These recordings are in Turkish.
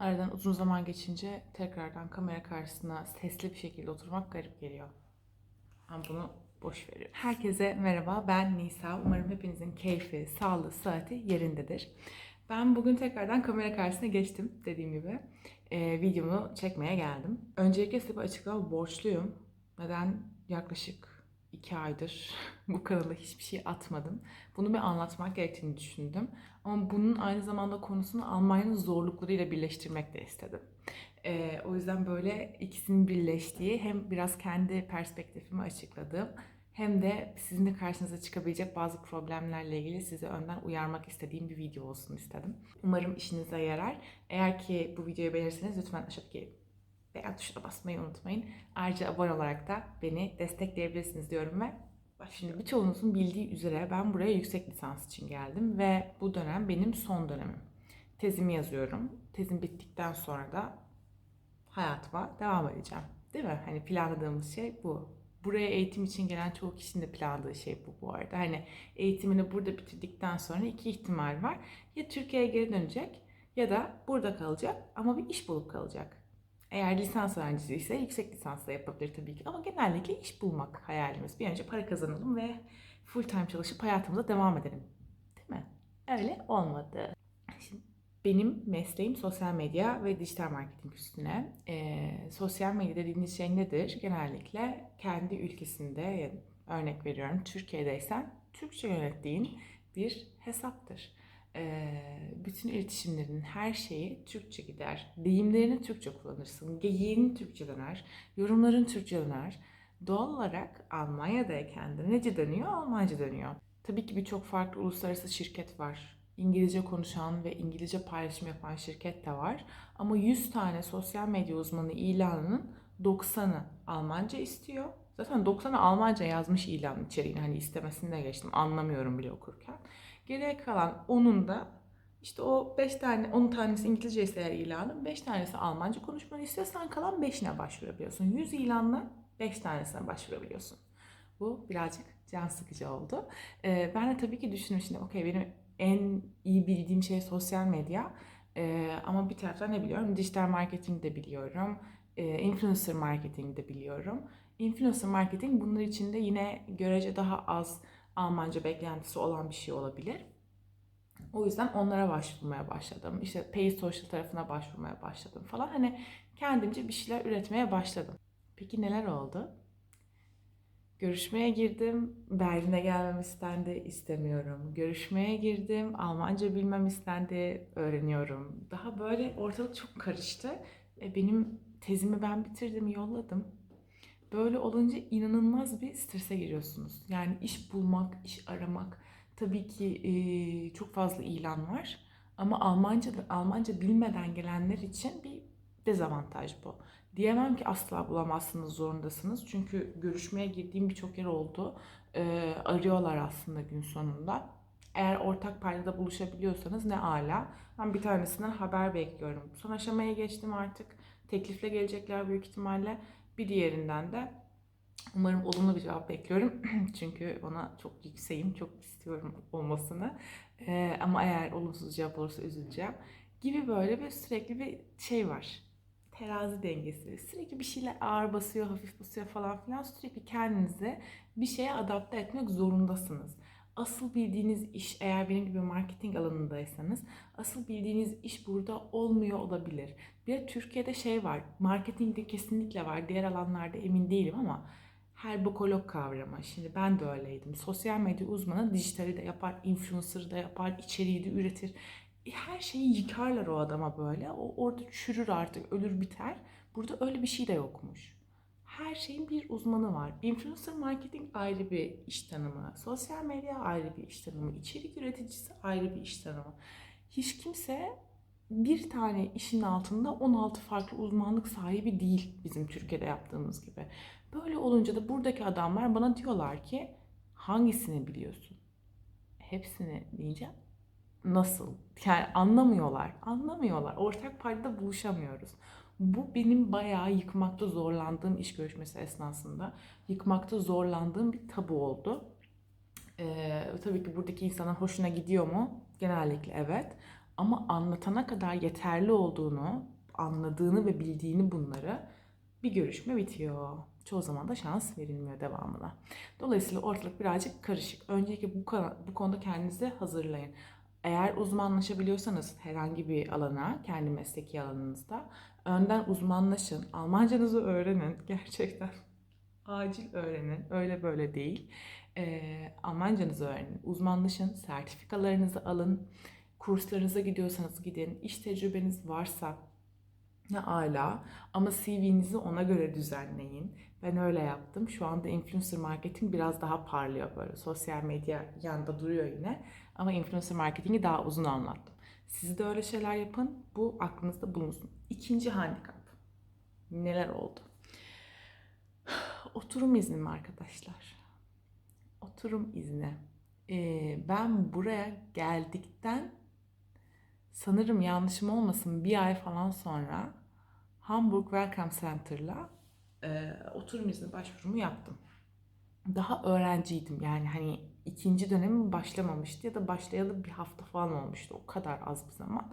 Aradan uzun zaman geçince tekrardan kamera karşısına sesli bir şekilde oturmak garip geliyor. Ama bunu boş veriyorum. Herkese merhaba, ben Nisa. Umarım hepinizin keyfi, sağlığı, saati yerindedir. Ben bugün tekrardan kamera karşısına geçtim dediğim gibi. Ee, videomu çekmeye geldim. Öncelikle size bir açıklama borçluyum. Neden yaklaşık iki aydır bu kanala hiçbir şey atmadım. Bunu bir anlatmak gerektiğini düşündüm. Ama bunun aynı zamanda konusunu Almanya'nın zorluklarıyla birleştirmek de istedim. Ee, o yüzden böyle ikisinin birleştiği hem biraz kendi perspektifimi açıkladığım hem de sizin de karşınıza çıkabilecek bazı problemlerle ilgili sizi önden uyarmak istediğim bir video olsun istedim. Umarım işinize yarar. Eğer ki bu videoyu beğenirseniz lütfen aşağıdaki beğen tuşuna basmayı unutmayın. Ayrıca abone olarak da beni destekleyebilirsiniz diyorum ve Şimdi birçoğunuzun bildiği üzere ben buraya yüksek lisans için geldim ve bu dönem benim son dönemim. Tezimi yazıyorum. Tezim bittikten sonra da hayatıma devam edeceğim. Değil mi? Hani planladığımız şey bu. Buraya eğitim için gelen çoğu kişinin de planladığı şey bu bu arada. Hani eğitimini burada bitirdikten sonra iki ihtimal var. Ya Türkiye'ye geri dönecek ya da burada kalacak ama bir iş bulup kalacak. Eğer lisans öğrencisi ise yüksek lisans da yapabilir tabii ki. Ama genellikle iş bulmak hayalimiz. Bir önce para kazanalım ve full time çalışıp hayatımıza devam edelim. Değil mi? Öyle olmadı. Şimdi benim mesleğim sosyal medya ve dijital marketing üstüne. Ee, sosyal medya dediğiniz şey nedir? Genellikle kendi ülkesinde, yani örnek veriyorum Türkiye'deysen Türkçe yönettiğin bir hesaptır. Bütün iletişimlerin her şeyi Türkçe gider. Deyimlerini Türkçe kullanırsın. Geyiğin Türkçe döner. Yorumların Türkçe döner. Doğal olarak Almanya'dayken de nece dönüyor? Almanca dönüyor. Tabii ki birçok farklı uluslararası şirket var. İngilizce konuşan ve İngilizce paylaşım yapan şirket de var. Ama 100 tane sosyal medya uzmanı ilanının 90'ı Almanca istiyor. Zaten 90'ı Almanca yazmış ilan içeriğini hani istemesini de geçtim. Anlamıyorum bile okurken. Geriye kalan 10'un da işte o 5 tane 10 tanesi İngilizce ise eğer ilanın 5 tanesi Almanca konuşmanı istiyorsan kalan 5'ine başvurabiliyorsun. 100 ilanla 5 tanesine başvurabiliyorsun. Bu birazcık can sıkıcı oldu. Ee, ben de tabii ki düşündüm şimdi okey benim en iyi bildiğim şey sosyal medya. Ee, ama bir taraftan ne biliyorum? Dijital marketing de biliyorum. Ee, influencer marketing de biliyorum. Influencer marketing bunlar içinde yine görece daha az Almanca beklentisi olan bir şey olabilir. O yüzden onlara başvurmaya başladım. İşte paid social tarafına başvurmaya başladım falan. Hani kendimce bir şeyler üretmeye başladım. Peki neler oldu? Görüşmeye girdim. Berlin'e gelmem istendi. istemiyorum. Görüşmeye girdim. Almanca bilmem istendi. Öğreniyorum. Daha böyle ortalık çok karıştı. E, Benim tezimi ben bitirdim, yolladım. Böyle olunca inanılmaz bir strese giriyorsunuz. Yani iş bulmak, iş aramak. Tabii ki e, çok fazla ilan var. Ama Almanca Almanca bilmeden gelenler için bir dezavantaj bu. Diyemem ki asla bulamazsınız, zorundasınız. Çünkü görüşmeye girdiğim birçok yer oldu. E, arıyorlar aslında gün sonunda. Eğer ortak paydada buluşabiliyorsanız ne ala. Ben bir tanesinden haber bekliyorum. Son aşamaya geçtim artık. Teklifle gelecekler büyük ihtimalle. Bir diğerinden de umarım olumlu bir cevap bekliyorum. Çünkü ona çok yükseğim, çok istiyorum olmasını. Ee, ama eğer olumsuz cevap olursa üzüleceğim. Gibi böyle bir sürekli bir şey var. Terazi dengesi. Sürekli bir şeyler ağır basıyor, hafif basıyor falan filan. Sürekli kendinizi bir şeye adapte etmek zorundasınız. Asıl bildiğiniz iş eğer benim gibi marketing alanındaysanız asıl bildiğiniz iş burada olmuyor olabilir. Bir de Türkiye'de şey var, marketingde kesinlikle var, diğer alanlarda emin değilim ama herbokolog kavramı. Şimdi ben de öyleydim. Sosyal medya uzmanı dijitali de yapar, influencer'ı da yapar, içeriği de üretir. E, Her şeyi yıkarlar o adama böyle. O orada çürür artık, ölür biter. Burada öyle bir şey de yokmuş. Her şeyin bir uzmanı var. Influencer marketing ayrı bir iş tanımı. Sosyal medya ayrı bir iş tanımı. içerik üreticisi ayrı bir iş tanımı. Hiç kimse bir tane işin altında 16 farklı uzmanlık sahibi değil bizim Türkiye'de yaptığımız gibi. Böyle olunca da buradaki adamlar bana diyorlar ki hangisini biliyorsun? Hepsini diyeceğim. Nasıl? Yani anlamıyorlar. Anlamıyorlar. Ortak paydada buluşamıyoruz. Bu benim bayağı yıkmakta zorlandığım iş görüşmesi esnasında yıkmakta zorlandığım bir tabu oldu. Ee, tabii ki buradaki insanın hoşuna gidiyor mu? Genellikle evet. Ama anlatana kadar yeterli olduğunu, anladığını ve bildiğini bunları bir görüşme bitiyor. Çoğu zaman da şans verilmiyor devamına. Dolayısıyla ortalık birazcık karışık. Öncelikle bu, bu konuda kendinizi hazırlayın. Eğer uzmanlaşabiliyorsanız herhangi bir alana, kendi mesleki alanınızda önden uzmanlaşın. Almancanızı öğrenin. Gerçekten acil öğrenin. Öyle böyle değil. Ee, Almancanızı öğrenin. Uzmanlaşın. Sertifikalarınızı alın. Kurslarınıza gidiyorsanız gidin. İş tecrübeniz varsa ne ala ama CV'nizi ona göre düzenleyin. Ben öyle yaptım. Şu anda influencer marketing biraz daha parlıyor böyle. Sosyal medya yanında duruyor yine. Ama influencer marketingi daha uzun anlattım. Siz de öyle şeyler yapın. Bu aklınızda bulunsun. İkinci handikap. Neler oldu? Oturum iznim arkadaşlar. Oturum izni. Ee, ben buraya geldikten sanırım yanlışım olmasın bir ay falan sonra Hamburg Welcome Center'la e, oturum izni başvurumu yaptım. Daha öğrenciydim yani hani ikinci dönemim başlamamıştı ya da başlayalı bir hafta falan olmuştu. O kadar az bir zaman.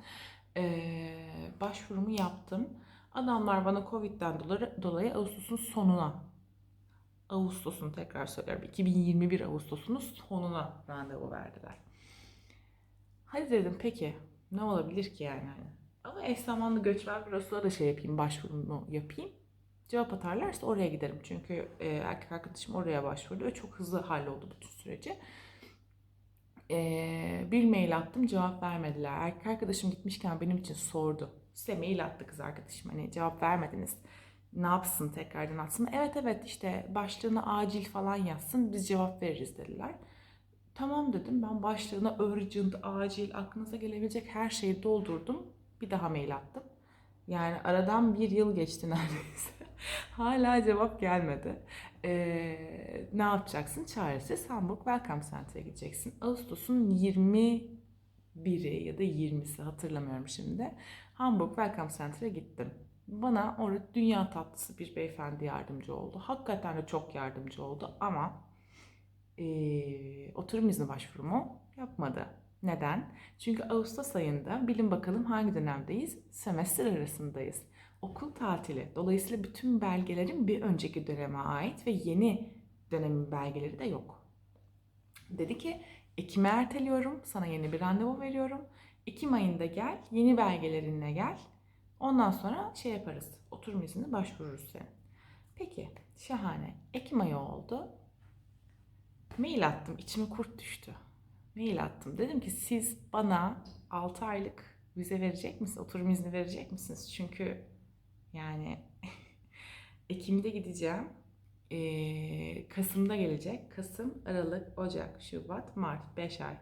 E, başvurumu yaptım. Adamlar bana Covid'den dolayı, Ağustos'un sonuna Ağustos'un tekrar söylüyorum 2021 Ağustos'un sonuna randevu verdiler. Hadi dedim peki ne olabilir ki yani. Ama eş zamanlı göçmen bürosuna da şey yapayım başvurumu yapayım. Cevap atarlarsa oraya giderim. Çünkü e, erkek arkadaşım oraya başvurdu ve çok hızlı halloldu bütün süreci. E, bir mail attım cevap vermediler. Erkek arkadaşım gitmişken benim için sordu. Size mail attı kız arkadaşım hani cevap vermediniz. Ne yapsın tekrardan atsın. Evet evet işte başlığına acil falan yazsın biz cevap veririz dediler. Tamam dedim ben başlığına urgent, acil, aklınıza gelebilecek her şeyi doldurdum. Bir daha mail attım. Yani aradan bir yıl geçti neredeyse. Hala cevap gelmedi. Ee, ne yapacaksın? Çaresiz Hamburg Welcome Center'a gideceksin. Ağustos'un 21'i ya da 20'si hatırlamıyorum şimdi. Hamburg Welcome Center'a gittim. Bana orada dünya tatlısı bir beyefendi yardımcı oldu. Hakikaten de çok yardımcı oldu ama e, oturum izni başvurumu yapmadı. Neden? Çünkü Ağustos ayında bilin bakalım hangi dönemdeyiz? Semestr arasındayız. Okul tatili. Dolayısıyla bütün belgelerin bir önceki döneme ait ve yeni dönemin belgeleri de yok. Dedi ki Ekim'e erteliyorum. Sana yeni bir randevu veriyorum. Ekim ayında gel. Yeni belgelerinle gel. Ondan sonra şey yaparız. Oturum izni başvururuz senin. Peki. Şahane. Ekim ayı oldu. Mail attım. İçime kurt düştü. Mail attım. Dedim ki siz bana 6 aylık vize verecek misiniz? Oturum izni verecek misiniz? Çünkü yani Ekim'de gideceğim. Ee, Kasım'da gelecek. Kasım, Aralık, Ocak, Şubat, Mart. 5 ay.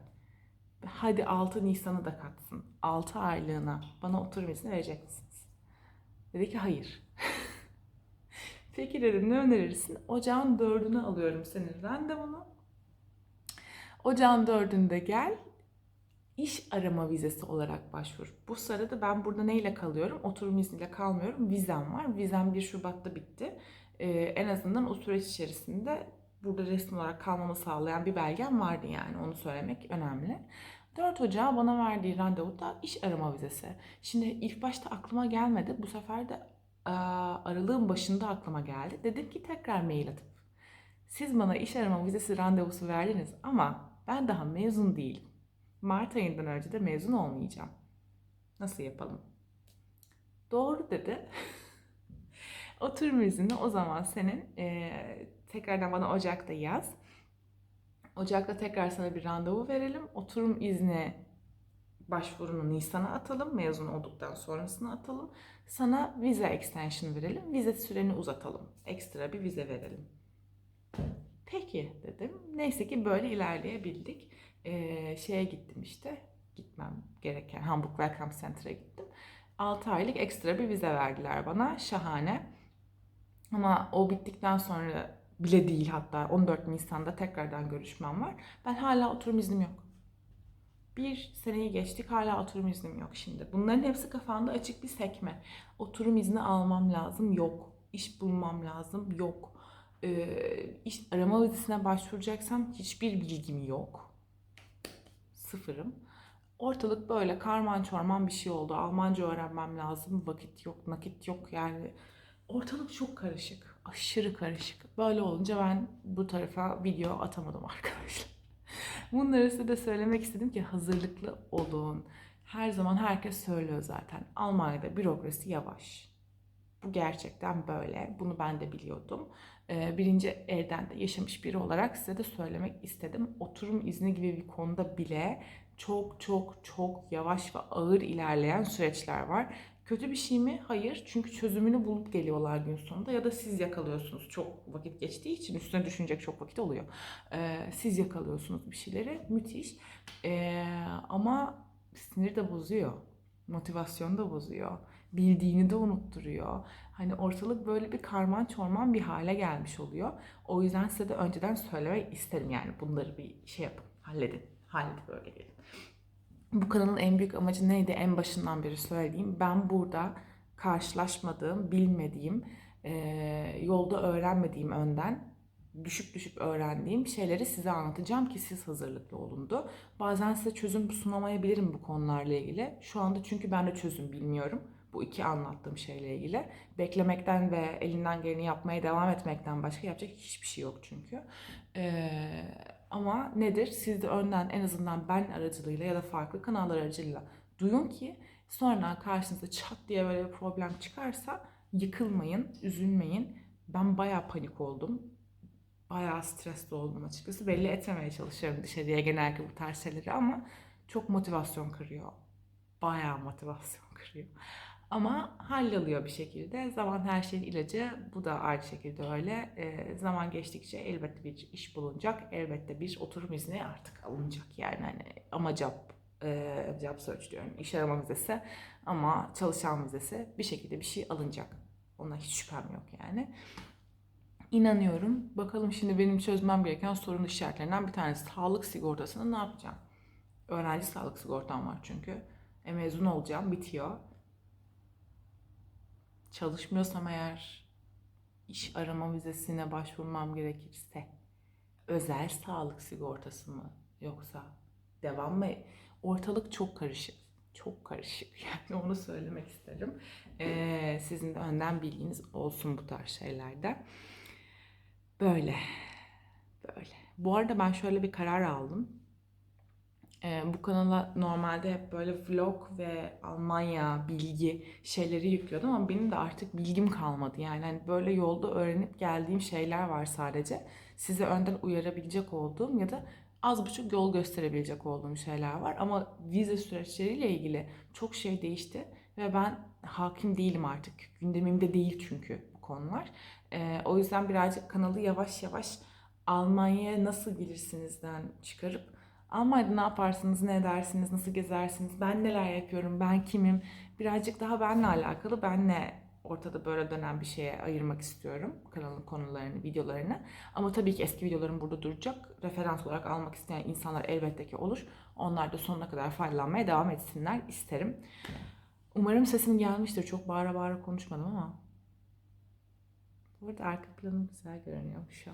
Hadi 6 Nisan'ı da katsın. 6 aylığına bana oturum izni verecek misiniz? Dedi ki hayır. Peki dedim ne önerirsin? Ocağın dördünü alıyorum senin randevunu. Ocağın dördünde gel. İş arama vizesi olarak başvur. Bu sırada ben burada neyle kalıyorum? Oturum izniyle kalmıyorum. Vizem var. Vizem 1 Şubat'ta bitti. Ee, en azından o süreç içerisinde burada resmi olarak kalmamı sağlayan bir belgem vardı yani. Onu söylemek önemli. 4 Ocağı bana verdiği randevuda iş arama vizesi. Şimdi ilk başta aklıma gelmedi. Bu sefer de aralığın başında aklıma geldi. Dedim ki tekrar mail atıp siz bana iş arama vizesi randevusu verdiniz ama ben daha mezun değilim. Mart ayından önce de mezun olmayacağım. Nasıl yapalım? Doğru dedi. Oturum izni o zaman senin eee, tekrardan bana Ocak'ta yaz. Ocak'ta tekrar sana bir randevu verelim. Oturum izni başvurunu Nisan'a atalım. Mezun olduktan sonrasına atalım. Sana vize extension verelim. Vize süreni uzatalım. Ekstra bir vize verelim. Peki dedim. Neyse ki böyle ilerleyebildik. Ee, şeye gittim işte. Gitmem gereken Hamburg Welcome Center'a gittim. 6 aylık ekstra bir vize verdiler bana. Şahane. Ama o bittikten sonra bile değil hatta 14 Nisan'da tekrardan görüşmem var. Ben hala oturum iznim yok. Bir seneyi geçtik hala oturum iznim yok şimdi. Bunların hepsi kafanda açık bir sekme. Oturum izni almam lazım yok. İş bulmam lazım yok. Ee, iş arama vizesine başvuracaksam hiçbir bilgim yok. Sıfırım. Ortalık böyle karman çorman bir şey oldu. Almanca öğrenmem lazım. Vakit yok, nakit yok yani. Ortalık çok karışık. Aşırı karışık. Böyle olunca ben bu tarafa video atamadım arkadaşlar. Bunları size de söylemek istedim ki hazırlıklı olun. Her zaman herkes söylüyor zaten. Almanya'da bürokrasi yavaş. Bu gerçekten böyle. Bunu ben de biliyordum. Ee, Birinci elden de yaşamış biri olarak size de söylemek istedim. Oturum izni gibi bir konuda bile çok çok çok yavaş ve ağır ilerleyen süreçler var. Kötü bir şey mi? Hayır. Çünkü çözümünü bulup geliyorlar gün sonunda ya da siz yakalıyorsunuz. Çok vakit geçtiği için üstüne düşünecek çok vakit oluyor. Ee, siz yakalıyorsunuz bir şeyleri. Müthiş. Ee, ama sinir de bozuyor. Motivasyonu da bozuyor. Bildiğini de unutturuyor. Hani ortalık böyle bir karman çorman bir hale gelmiş oluyor. O yüzden size de önceden söylemek isterim yani bunları bir şey yapın, halledin. Halledin böyle gelin. Bu kanalın en büyük amacı neydi? En başından beri söyleyeyim. Ben burada karşılaşmadığım, bilmediğim, yolda öğrenmediğim önden düşüp düşüp öğrendiğim şeyleri size anlatacağım ki siz hazırlıklı olundu. Bazen size çözüm sunamayabilirim bu konularla ilgili. Şu anda çünkü ben de çözüm bilmiyorum. Bu iki anlattığım şeyle ilgili. Beklemekten ve elinden geleni yapmaya devam etmekten başka yapacak hiçbir şey yok çünkü. Ee, ama nedir? Siz de önden en azından ben aracılığıyla ya da farklı kanallar aracılığıyla duyun ki sonra karşınıza çat diye böyle bir problem çıkarsa yıkılmayın, üzülmeyin. Ben bayağı panik oldum bayağı stresli oldum açıkçası. Belli etmemeye çalışıyorum dışarıya genellikle bu tarz şeyleri ama çok motivasyon kırıyor. Bayağı motivasyon kırıyor. Ama halloluyor bir şekilde. Zaman her şeyin ilacı. Bu da aynı şekilde öyle. Ee, zaman geçtikçe elbette bir iş bulunacak. Elbette bir oturum izni artık alınacak. Yani hani ama job, e, job search diyorum. İş arama vizesi ama çalışan vizesi bir şekilde bir şey alınacak. Ona hiç şüphem yok yani. İnanıyorum. Bakalım şimdi benim çözmem gereken sorun işaretlerinden bir tanesi. Sağlık sigortasını ne yapacağım? Öğrenci sağlık sigortam var çünkü. E mezun olacağım, bitiyor. Çalışmıyorsam eğer iş arama vizesine başvurmam gerekirse özel sağlık sigortası mı yoksa devam mı? Ortalık çok karışık. Çok karışık yani onu söylemek isterim. Ee, sizin de önden bilginiz olsun bu tarz şeylerde. Böyle. Böyle. Bu arada ben şöyle bir karar aldım. Ee, bu kanala normalde hep böyle vlog ve Almanya bilgi şeyleri yüklüyordum ama benim de artık bilgim kalmadı. Yani hani böyle yolda öğrenip geldiğim şeyler var sadece. Size önden uyarabilecek olduğum ya da az buçuk yol gösterebilecek olduğum şeyler var. Ama vize süreçleriyle ilgili çok şey değişti ve ben hakim değilim artık. Gündemimde değil çünkü bu konular. Ee, o yüzden birazcık kanalı yavaş yavaş Almanya'ya nasıl gelirsinizden çıkarıp Almanya'da ne yaparsınız, ne edersiniz, nasıl gezersiniz, ben neler yapıyorum, ben kimim, birazcık daha benle alakalı, benle ortada böyle dönen bir şeye ayırmak istiyorum kanalın konularını, videolarını. Ama tabii ki eski videolarım burada duracak. Referans olarak almak isteyen insanlar elbette ki olur. Onlar da sonuna kadar faydalanmaya devam etsinler isterim. Umarım sesim gelmiştir. Çok bağıra bağıra konuşmadım ama. Bu arada arka planım güzel görünüyormuş ya.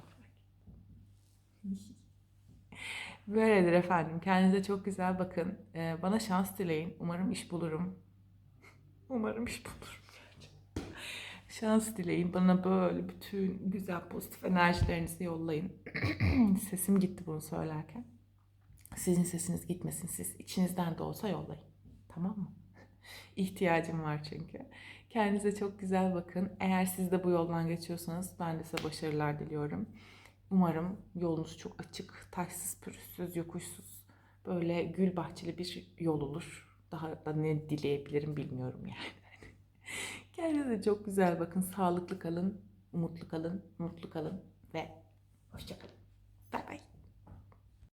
Böyledir efendim. Kendinize çok güzel bakın. Ee, bana şans dileyin. Umarım iş bulurum. Umarım iş bulurum. Şans dileyin. Bana böyle bütün güzel pozitif enerjilerinizi yollayın. Sesim gitti bunu söylerken. Sizin sesiniz gitmesin. Siz içinizden de olsa yollayın. Tamam mı? İhtiyacım var çünkü. Kendinize çok güzel bakın. Eğer siz de bu yoldan geçiyorsanız ben de size başarılar diliyorum. Umarım yolunuz çok açık, taşsız, pürüzsüz, yokuşsuz, böyle gül bahçeli bir yol olur. Daha da ne dileyebilirim bilmiyorum yani. Kendinize çok güzel bakın. Sağlıklı kalın, umutlu kalın, mutlu kalın ve hoşçakalın. Bay bay.